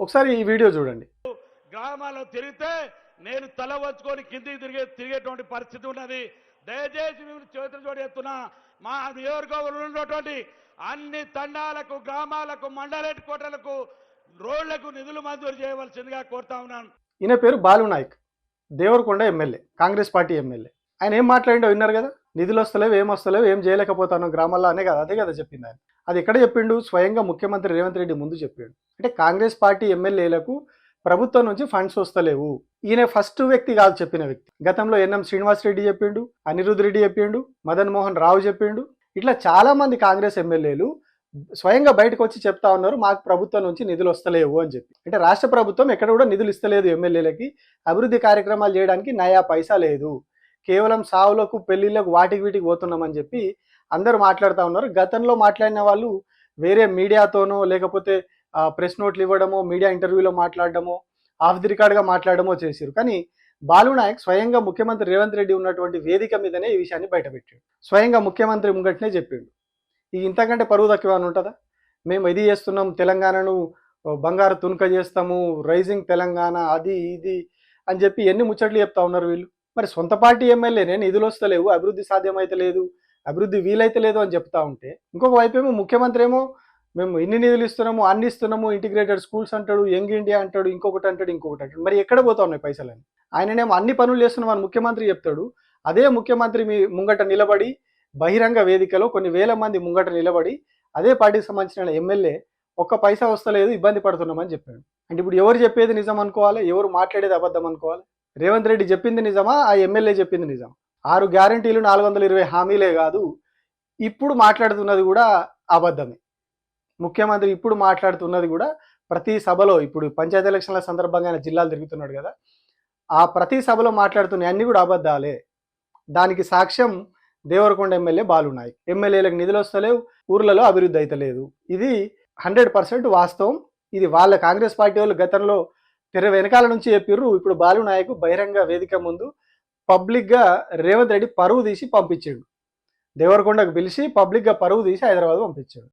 ఒకసారి ఈ వీడియో చూడండి. గ్రామాల్లో తిరిగితే నేను తల వంచుకొని కిందికి తిరిగే తిరిగేటువంటి పరిస్థితి ఉన్నది. దయచేసి మేము చేతులు జోడెత్తున్నా మా నియోజకవర్గంలో ఉన్నటువంటి అన్ని తండాలకు గ్రామాలకు మండల హెడ్ కోటలకు రోడ్లకు నిధులు మంజూరు చేయవలసిందిగా కోరుతా ఉన్నాను. ఈయన పేరు Balu Nayak. Devarakonda MLA Congress party MLA. ఆయన ఏం మాట్లాడిండో విన్నారు కదా? నిధులు వస్తలేవు ఏం వస్తలేవు ఏం చేయలేకపోతాను గ్రామాల్లో అనే కదా అదే కదా చెప్పింది ఆయన. అది ఎక్కడ చెప్పిండు? స్వయంగా ముఖ్యమంత్రి రేవంత్ రెడ్డి ముందు చెప్పాడు. అంటే కాంగ్రెస్ పార్టీ ఎమ్మెల్యేలకు ప్రభుత్వం నుంచి ఫండ్స్ వస్తలేవు. ఈయన ఫస్ట్ వ్యక్తి కాదు చెప్పిన వ్యక్తి. గతంలో ఎన్ఎం శ్రీనివాస్ రెడ్డి చెప్పిండు అనిరుద్ రెడ్డి చెప్పిండు మదన్ మోహన్ రావు చెప్పిండు. ఇట్లా చాలా మంది కాంగ్రెస్ ఎమ్మెల్యేలు స్వయంగా బయటకు వచ్చి చెప్తా ఉన్నారు మాకు ప్రభుత్వం నుంచి నిధులు వస్తలేవు అని చెప్పి. అంటే రాష్ట్ర ప్రభుత్వం ఎక్కడ కూడా నిధులు ఇస్తలేదు ఎమ్మెల్యేలకి. అభివృద్ధి కార్యక్రమాలు చేయడానికి నయా పైసా లేదు. కేవలం సావులకు పెళ్ళిళ్ళకు వాటికి వీటికి పోతున్నామని చెప్పి అందరూ మాట్లాడుతూ ఉన్నారు. గతంలో మాట్లాడిన వాళ్ళు వేరే మీడియాతోనో లేకపోతే ప్రెస్ నోట్లు ఇవ్వడమో మీడియా ఇంటర్వ్యూలో మాట్లాడడమో ఆఫ్ ది రికార్డ్గా మాట్లాడడమో చేశారు కానీ బాలు నాయక్ స్వయంగా ముఖ్యమంత్రి రేవంత్ రెడ్డి ఉన్నటువంటి వేదిక మీదనే ఈ విషయాన్ని బయటపెట్టాడు. స్వయంగా ముఖ్యమంత్రి ముంగట్నే చెప్పాడు. ఇది ఇంతకంటే పరువు తక్కువ ఉంటుందా? మేము ఇది చేస్తున్నాం తెలంగాణను బంగారు తునుక చేస్తాము రైజింగ్ తెలంగాణ అది ఇది అని చెప్పి ఎన్ని ముచ్చట్లు చెప్తా ఉన్నారు వీళ్ళు. మరి సొంత పార్టీ ఎమ్మెల్యేనే నిధులు వస్తలేవు అభివృద్ధి సాధ్యమైతే లేదు అభివృద్ధి వీలైతే లేదు అని చెప్తా ఉంటే ఇంకొక వైపు ఏమో ముఖ్యమంత్రి ఏమో మేము ఇన్ని నిధులు ఇస్తున్నాము అన్ని ఇస్తున్నాము ఇంటిగ్రేటెడ్ స్కూల్స్ అంటాడు యంగ్ ఇండియా అంటాడు ఇంకొకటి అంటాడు ఇంకొకటి అంటాడు. మరి ఎక్కడ పోతా ఉన్నాయి పైసలని ఆయననేమో అన్ని పనులు చేస్తున్నాం అని ముఖ్యమంత్రి చెప్తాడు. అదే ముఖ్యమంత్రి మీ ముంగట నిలబడి బహిరంగ వేదికలో కొన్ని వేల మంది ముంగట నిలబడి అదే పార్టీకి సంబంధించిన ఎమ్మెల్యే ఒక్క పైసా వస్తలేదు ఇబ్బంది పడుతున్నామని చెప్పాడు. అంటే ఇప్పుడు ఎవరు చెప్పేది నిజం అనుకోవాలి? ఎవరు మాట్లాడేది అబద్ధం అనుకోవాలి? రేవంత్ రెడ్డి చెప్పింది నిజమా? ఆ ఎమ్మెల్యే చెప్పింది నిజం ఆరు గ్యారంటీలు నాలుగు వందల ఇరవై హామీలే కాదు ఇప్పుడు మాట్లాడుతున్నది కూడా అబద్ధమే. ముఖ్యమంత్రి ఇప్పుడు మాట్లాడుతున్నది కూడా ప్రతి సభలో ఇప్పుడు పంచాయతీ ఎలక్షన్ల సందర్భంగా ఆయన జిల్లాలు తిరుగుతున్నాడు కదా ఆ ప్రతి సభలో మాట్లాడుతున్న అన్ని కూడా అబద్ధాలే. దానికి సాక్ష్యం దేవరకొండ ఎమ్మెల్యే బాలున్నాయి ఎమ్మెల్యేలకు నిధులు వస్తలేవు ఊర్లలో అభివృద్ధి అయితలేదు ఇది హండ్రెడ్ పర్సెంట్ వాస్తవం. ఇది వాళ్ళ కాంగ్రెస్ పార్టీ వాళ్ళు గతంలో తెర వెనకాల నుంచి చెప్పిర్రు. ఇప్పుడు బాలు నాయక్ బహిరంగ వేదిక ముందు పబ్లిక్గా రేవంత్ రెడ్డి పరువు తీసి పంపించాడు. దేవరకొండకు పిలిచి పబ్లిక్గా పరువు తీసి హైదరాబాద్ పంపించాడు.